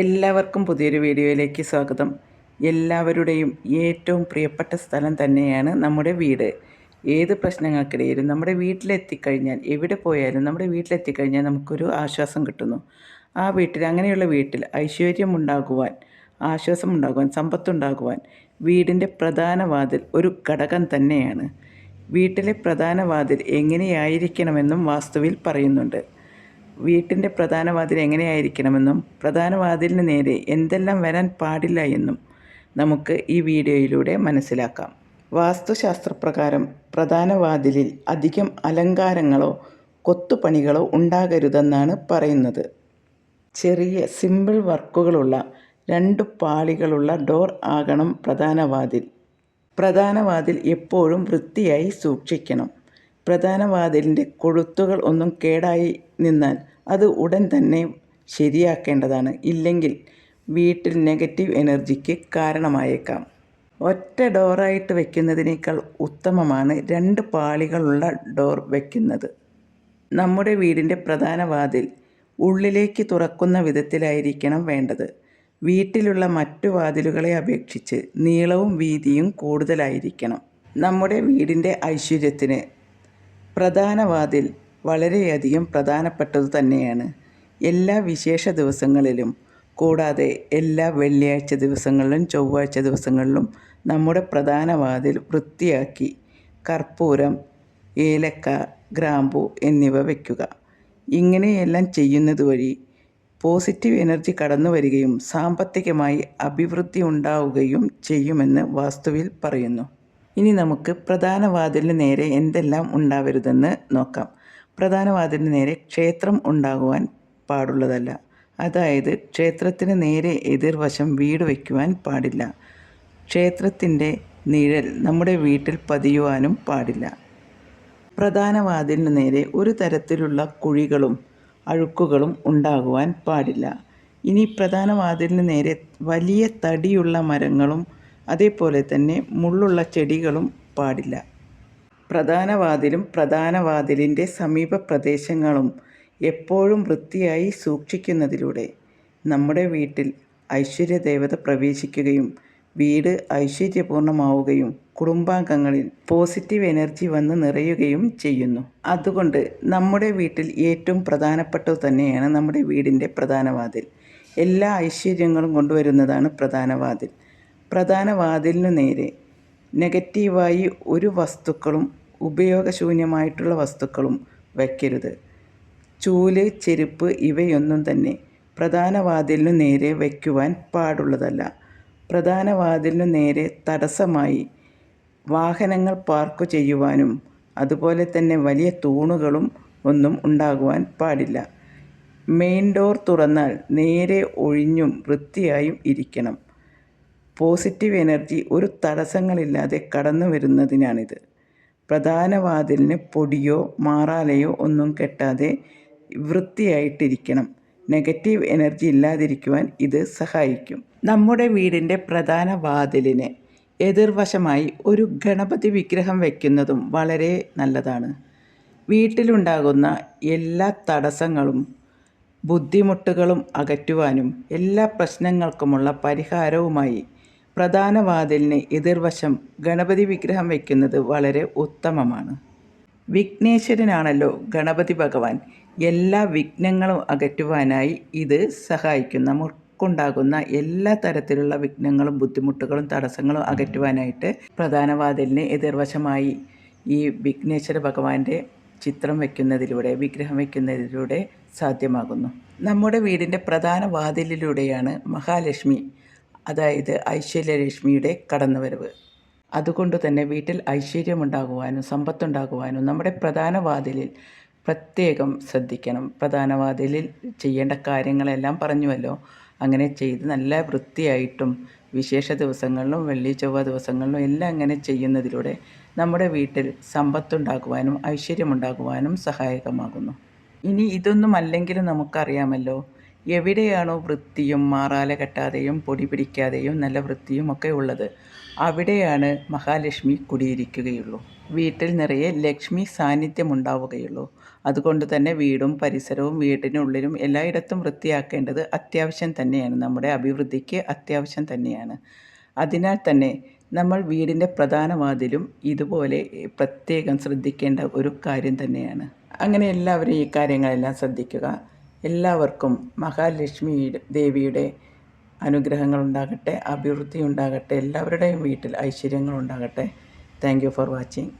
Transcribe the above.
എല്ലാവർക്കും പുതിയൊരു വീഡിയോയിലേക്ക് സ്വാഗതം. എല്ലാവരുടെയും ഏറ്റവും പ്രിയപ്പെട്ട സ്ഥലം തന്നെയാണ് നമ്മുടെ വീട്. ഏത് പ്രശ്നങ്ങൾക്കിടയിലും നമ്മുടെ വീട്ടിലെത്തിക്കഴിഞ്ഞാൽ എവിടെ പോയാലും നമ്മുടെ വീട്ടിലെത്തിക്കഴിഞ്ഞാൽ നമുക്കൊരു ആശ്വാസം കിട്ടുന്നു. ആ വീട്ടിൽ അങ്ങനെയുള്ള വീട്ടിൽ ഐശ്വര്യം ഉണ്ടാകുവാൻ ആശ്വാസം ഉണ്ടാകുവാൻ സമ്പത്തുണ്ടാകുവാൻ വീടിന്റെ പ്രധാന വാതിൽ ഒരു ഘടകം തന്നെയാണ്. വീട്ടിലെ പ്രധാന വാതിൽ എങ്ങനെയായിരിക്കണമെന്നും വാസ്തുവിൽ പറയുന്നുണ്ട്. വീട്ടിന്റെ പ്രധാന വാതിൽ എങ്ങനെയായിരിക്കണമെന്നും പ്രധാന വാതിലിന് നേരെ എന്തെല്ലാം വരാൻ പാടില്ല എന്നും നമുക്ക് ഈ വീഡിയോയിലൂടെ മനസ്സിലാക്കാം. വാസ്തുശാസ്ത്രപ്രകാരം പ്രധാന വാതിലിൽ അധികം അലങ്കാരങ്ങളോ കൊത്തുപണികളോ ഉണ്ടാകരുതെന്നാണ് പറയുന്നത്. ചെറിയ സിമ്പിൾ വർക്കുകളുള്ള രണ്ട് പാളികളുള്ള ഡോർ ആകണം പ്രധാന വാതിൽ പ്രധാന വാതിൽ എപ്പോഴും വൃത്തിയായി സൂക്ഷിക്കണം. പ്രധാന വാതിലിന്റെ കൊളുത്തുകൾ ഒന്നും കേടായി നിന്നാൽ അത് ഉടൻ തന്നെ ശരിയാക്കേണ്ടതാണ്. ഇല്ലെങ്കിൽ വീട്ടിൽ നെഗറ്റീവ് എനർജിക്ക് കാരണമായേക്കാം. ഒറ്റ ഡോറായിട്ട് വയ്ക്കുന്നതിനേക്കാൾ ഉത്തമമാണ് രണ്ട് പാളികളുള്ള ഡോർ വയ്ക്കുന്നത് നമ്മുടെ വീടിന്റെ പ്രധാന വാതിൽ ഉള്ളിലേക്ക് തുറക്കുന്ന വിധത്തിലായിരിക്കണം വേണ്ടത്. വീട്ടിലുള്ള മറ്റു വാതിലുകളെ അപേക്ഷിച്ച് നീളവും വീതിയും കൂടുതലായിരിക്കണം. നമ്മുടെ വീടിന്റെ ഐശ്വര്യത്തിന് പ്രധാന വാതിൽ വളരെയധികം പ്രധാനപ്പെട്ടത് തന്നെയാണ്. എല്ലാ വിശേഷ ദിവസങ്ങളിലും കൂടാതെ എല്ലാ വെള്ളിയാഴ്ച ദിവസങ്ങളിലും ചൊവ്വാഴ്ച ദിവസങ്ങളിലും നമ്മുടെ പ്രധാന വാതിൽ വൃത്തിയാക്കി കർപ്പൂരം ഏലക്ക ഗ്രാമ്പു എന്നിവ വയ്ക്കുക ഇങ്ങനെയെല്ലാം ചെയ്യുന്നത് വഴി പോസിറ്റീവ് എനർജി കടന്നു വരികയും സാമ്പത്തികമായി അഭിവൃദ്ധി ഉണ്ടാവുകയും ചെയ്യുമെന്ന് വാസ്തുവിൽ പറയുന്നു. ഇനി നമുക്ക് പ്രധാന വാതിലിന് നേരെ എന്തെല്ലാം ഉണ്ടാവരുതെന്ന് നോക്കാം. പ്രധാന വാതിലിന് നേരെ ക്ഷേത്രം ഉണ്ടാകുവാൻ പാടുള്ളതല്ല. അതായത് ക്ഷേത്രത്തിന് നേരെ എതിർവശം വീട് വയ്ക്കുവാൻ പാടില്ല. ക്ഷേത്രത്തിന്റെ നിഴൽ നമ്മുടെ വീട്ടിൽ പതിയുവാനും പാടില്ല. പ്രധാനവാതിലിന് നേരെ ഒരു തരത്തിലുള്ള കുഴികളും അഴുക്കുകളും ഉണ്ടാകുവാൻ പാടില്ല. ഇനി പ്രധാന വാതിലിന് നേരെ വലിയ തടിയുള്ള മരങ്ങളും അതേപോലെ തന്നെ മുള്ളുള്ള ചെടികളും പാടില്ല. പ്രധാന വാതിലും പ്രധാന വാതിലിന്റെ സമീപ പ്രദേശങ്ങളും എപ്പോഴും വൃത്തിയായി സൂക്ഷിക്കുന്നതിലൂടെ നമ്മുടെ വീട്ടിൽ ഐശ്വര്യദേവത പ്രവേശിക്കുകയും വീട് ഐശ്വര്യപൂർണമാവുകയും കുടുംബാംഗങ്ങളിൽ പോസിറ്റീവ് എനർജി വന്ന് നിറയുകയും ചെയ്യുന്നു. അതുകൊണ്ട് നമ്മുടെ വീട്ടിൽ ഏറ്റവും പ്രധാനപ്പെട്ടത് തന്നെയാണ് നമ്മുടെ വീടിന്റെ പ്രധാന വാതിൽ എല്ലാ ഐശ്വര്യങ്ങളും കൊണ്ടുവരുന്നതാണ് പ്രധാന വാതിൽ പ്രധാന വാതിലിനു നേരെ നെഗറ്റീവായി ഒരു വസ്തുക്കളും ഉപയോഗശൂന്യമായിട്ടുള്ള വസ്തുക്കളും വയ്ക്കരുത്. ചൂൽ ചെരുപ്പ് ഇവയൊന്നും തന്നെ പ്രധാന വാതിലിനു നേരെ വയ്ക്കുവാൻ പാടുള്ളതല്ല. പ്രധാന വാതിലിനു നേരെ തടസ്സമായി വാഹനങ്ങൾ പാർക്ക് ചെയ്യുവാനും അതുപോലെ തന്നെ വലിയ തൂണുകളും ഒന്നും ഉണ്ടാകുവാൻ പാടില്ല. മെയിൻ ഡോർ തുറന്നാൽ നേരെ ഒഴിഞ്ഞും വൃത്തിയായും ഇരിക്കണം. പോസിറ്റീവ് എനർജി ഒരു തടസ്സങ്ങളില്ലാതെ കടന്നു വരുന്നതിനാണിത് പ്രധാന വാതിലിന് പൊടിയോ മാറാലയോ ഒന്നും കെട്ടാതെ വൃത്തിയായിട്ടിരിക്കണം. നെഗറ്റീവ് എനർജി ഇല്ലാതിരിക്കുവാൻ ഇത് സഹായിക്കും. നമ്മുടെ വീടിന്റെ പ്രധാന വാതിലിന് എതിർവശമായി ഒരു ഗണപതി വിഗ്രഹം വയ്ക്കുന്നതും വളരെ നല്ലതാണ്. വീട്ടിലുണ്ടാകുന്ന എല്ലാ തടസ്സങ്ങളും ബുദ്ധിമുട്ടുകളും അകറ്റുവാനും എല്ലാ പ്രശ്നങ്ങൾക്കുമുള്ള പരിഹാരവുമായി പ്രധാന വാതിലിന് എതിർവശം ഗണപതി വിഗ്രഹം വയ്ക്കുന്നത് വളരെ ഉത്തമമാണ്. വിഘ്നേശ്വരനാണല്ലോ ഗണപതി ഭഗവാൻ. എല്ലാ വിഘ്നങ്ങളും അകറ്റുവാനായി ഇത് സഹായിക്കും നമുക്കുണ്ടാകുന്ന എല്ലാ തരത്തിലുള്ള വിഘ്നങ്ങളും ബുദ്ധിമുട്ടുകളും തടസ്സങ്ങളും അകറ്റുവാനായിട്ട് പ്രധാന വാതിലിന് എതിർവശമായി ഈ വിഘ്നേശ്വര ഭഗവാന്റെ ചിത്രം വയ്ക്കുന്നതിലൂടെ വിഗ്രഹം വയ്ക്കുന്നതിലൂടെ സാധ്യമാകുന്നു. നമ്മുടെ വീടിന്റെ പ്രധാന വാതിലിലൂടെയാണ് മഹാലക്ഷ്മി അതായത് ഐശ്വര്യ ഐശ്വര്യലക്ഷ്മിയുടെ കടന്നുവരവ്. അതുകൊണ്ട് തന്നെ വീട്ടിൽ ഐശ്വര്യമുണ്ടാകുവാനും സമ്പത്തുണ്ടാകുവാനും നമ്മുടെ പ്രധാന വാതിലിൽ പ്രത്യേകം ശ്രദ്ധിക്കണം. പ്രധാന വാതിലിൽ ചെയ്യേണ്ട കാര്യങ്ങളെല്ലാം പറഞ്ഞുവല്ലോ. അങ്ങനെ ചെയ്ത് നല്ല വൃത്തിയായിട്ടും വിശേഷ ദിവസങ്ങളിലും വെള്ളി ചൊവ്വ ദിവസങ്ങളിലും എല്ലാം അങ്ങനെ ചെയ്യുന്നതിലൂടെ നമ്മുടെ വീട്ടിൽ സമ്പത്തുണ്ടാകുവാനും ഐശ്വര്യമുണ്ടാകുവാനും സഹായകമാകുന്നു. ഇനി ഇതൊന്നും അല്ലെങ്കിലും നമുക്കറിയാമല്ലോ എവിടെയാണോ വൃത്തിയും മാറാല കെട്ടാതെയും പൊടി പിടിക്കാതെയും നല്ല വൃത്തിയും ഒക്കെ ഉള്ളത്. അവിടെയാണ് മഹാലക്ഷ്മി കുടിയിരിക്കുകയുള്ളൂ. വീട്ടിൽ നിറയെ ലക്ഷ്മി സാന്നിധ്യം ഉണ്ടാവുകയുള്ളൂ അതുകൊണ്ട് തന്നെ വീടും പരിസരവും വീടിനുള്ളിലും എല്ലായിടത്തും വൃത്തിയാക്കേണ്ടത് അത്യാവശ്യം തന്നെയാണ്. നമ്മുടെ അഭിവൃദ്ധിക്ക് അത്യാവശ്യം തന്നെയാണ്. അതിനാൽ തന്നെ നമ്മൾ വീടിന്റെ പ്രധാന വാതിലും ഇതുപോലെ പ്രത്യേകം ശ്രദ്ധിക്കേണ്ട ഒരു കാര്യം തന്നെയാണ്. അങ്ങനെ എല്ലാവരും ഈ കാര്യങ്ങളെല്ലാം ശ്രദ്ധിക്കുക. എല്ലാവർക്കും മഹാലക്ഷ്മി ദേവിയുടെ അനുഗ്രഹങ്ങൾ ഉണ്ടാകട്ടെ അഭിവൃദ്ധി ഉണ്ടാകട്ടെ എല്ലാവരുടെയും വീട്ടിൽ ഐശ്വര്യങ്ങൾ ഉണ്ടാകട്ടെ താങ്ക് യു ഫോർ വാച്ചിങ്